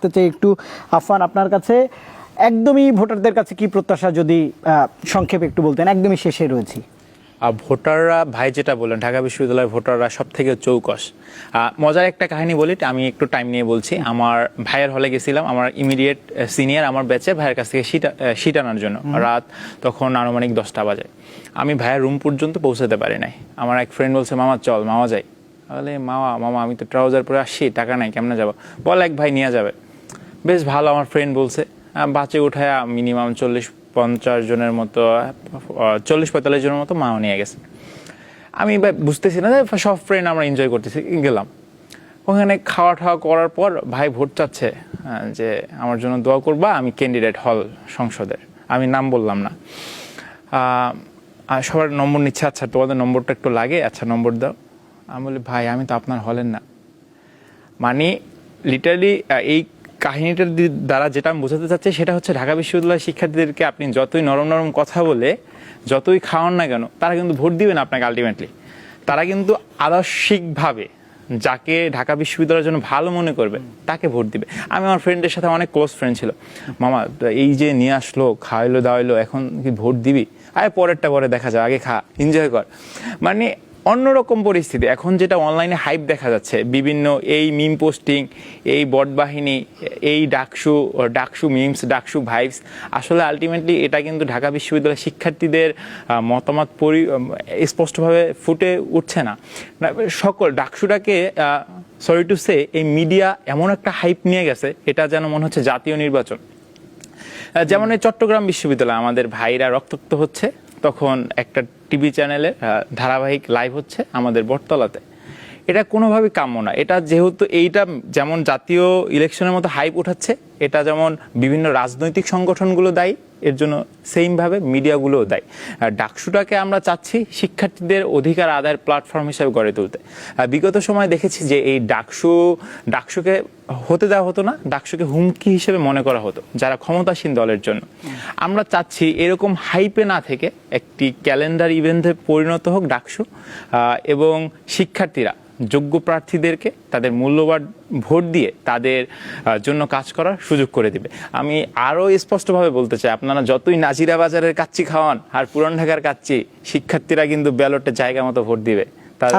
আসতে চাই একটু আফান আপনার কাছে একদমই ভোটারদের কাছে কি প্রত্যাশা যদি সংক্ষেপে একটু বলতেন একদমই শেষে রয়েছি। আর ভোটাররা ভাই যেটা বললেন ঢাকা বিশ্ববিদ্যালয়ের ভোটাররা সব থেকে চৌকস মজার একটা কাহিনী বলি আমি একটু টাইম নিয়ে বলছি। আমার ভাইয়ের হলে গেছিলাম আমার ইমিডিয়েট সিনিয়র আমার ব্যাচে ভাইয়ের কাছ থেকে সিট সিট আনার জন্য। রাত তখন আনুমানিক দশটা বাজে। আমি ভাইয়ের রুম পর্যন্ত পৌঁছাতে পারি নাই। আমার এক ফ্রেন্ড বলছে মামা চল মামা যাই। বলে মামা মামা আমি তো ট্রাউজার পরে আসছি টাকা নাই কেমনে যাব? বল এক ভাই নিয়ে যাবে। বেশ ভালো আমার ফ্রেন্ড বলছে। বাঁচে উঠায় মিনিমাম চল্লিশ পঞ্চাশ জনের মতো চল্লিশ পঁয়তাল্লিশ জনের মতো মাও নিয়ে গেছে। আমি বুঝতেছি না যে সব ফ্রেন্ড আমরা এনজয় করতেছি, গেলাম। ওখানে খাওয়া টাওয়া করার পর ভাই ভোট চাচ্ছে যে আমার জন্য দোয়া করবা, আমি ক্যান্ডিডেট হল সংসদের। আমি নাম বললাম না। সবার নম্বর নিচ্ছে আচ্ছা তোমাদের নম্বরটা একটু লাগে আচ্ছা নম্বর দাও। আমি বলি, ভাই, আমি তো আপনার হলেন না। মানে লিটারালি এই কাহিনীটার দ্বারা যেটা আমি বোঝাতে চাচ্ছি সেটা হচ্ছে ঢাকা বিশ্ববিদ্যালয়ের শিক্ষার্থীদেরকে আপনি যতই নরম নরম কথা বলে, যতই খাওয়ান না কেন, তারা কিন্তু ভোট দিবেন আপনাকে আলটিমেটলি তারা কিন্তু আদর্শিকভাবে যাকে ঢাকা বিশ্ববিদ্যালয়ের জন্য ভালো মনে করবে, তাকে ভোট দিবে। আমি আমার ফ্রেন্ডের সাথে অনেক ক্লোজ ফ্রেন্ড ছিল। মামা, এই যে নিয়ে আসলো, খাওয়াইলো, দাওয়াইলো, এখন কি ভোট দিবি? আরে, পরেরটা পরে দেখা যায় আগে খা এনজয় কর। মানে অন্যরকম পরিস্থিতি। এখন যেটা অনলাইনে হাইপ দেখা যাচ্ছে, বিভিন্ন এই মিম পোস্টিং এই বট বাহিনী, এই ডাকসু ডাকসু মিমস ডাকসু ভাইবস আসলে আলটিমেটলি এটা কিন্তু ঢাকা বিশ্ববিদ্যালয়ের শিক্ষার্থীদের মতামত পরি স্পষ্টভাবে ফুটে উঠছে না। সকল ডাকসুটাকে সরি টু সে এই মিডিয়া এমন একটা হাইপ নিয়ে গেছে, এটা যেন মনে হচ্ছে জাতীয় নির্বাচন। যেমন এই চট্টগ্রাম বিশ্ববিদ্যালয়, আমাদের ভাইরা রক্তাক্ত হচ্ছে, তখন একটা টিভি চ্যানেলে ধারাবাহিক লাইভ হচ্ছে আমাদের বটতলাতে। এটা কোনোভাবে কাম্য না। এটা যেহেতু এইটা যেমন জাতীয় ইলেকশনের মতো হাইপ উঠাচ্ছে, এটা যেমন বিভিন্ন রাজনৈতিক সংগঠনগুলো দায়ী এর জন্য সেইমভাবে মিডিয়াগুলোও দেয়। আর ডাকসুটাকে আমরা চাচ্ছি শিক্ষার্থীদের অধিকার আদায়ের প্ল্যাটফর্ম হিসেবে গড়ে তুলতে। বিগত সময় দেখেছি যে এই ডাকসু, ডাকসুকে হতে দেওয়া হতো না, ডাকসুকে হুমকি হিসেবে মনে করা হতো, যারা ক্ষমতাসীন দলের জন্য। আমরা চাচ্ছি এরকম হাইপে না থেকে একটি ক্যালেন্ডার ইভেন্টে পরিণত হোক ডাকসু এবং শিক্ষার্থীরা, যোগ্য প্রার্থীদেরকে তাদের মূল্যবান ভোট দিয়ে তাদের জন্য কাজ করার সুযোগ করে দিবে। আমি আরও স্পষ্টভাবে বলতে চাই আপনারা যতই নাজিরা বাজারের কাচ্চি খাওয়ান আর পুরান ঢাকার কাচ্চি, শিক্ষার্থীরা কিন্তু ব্যালটে জায়গা মতো ভোট দিবে। তাদের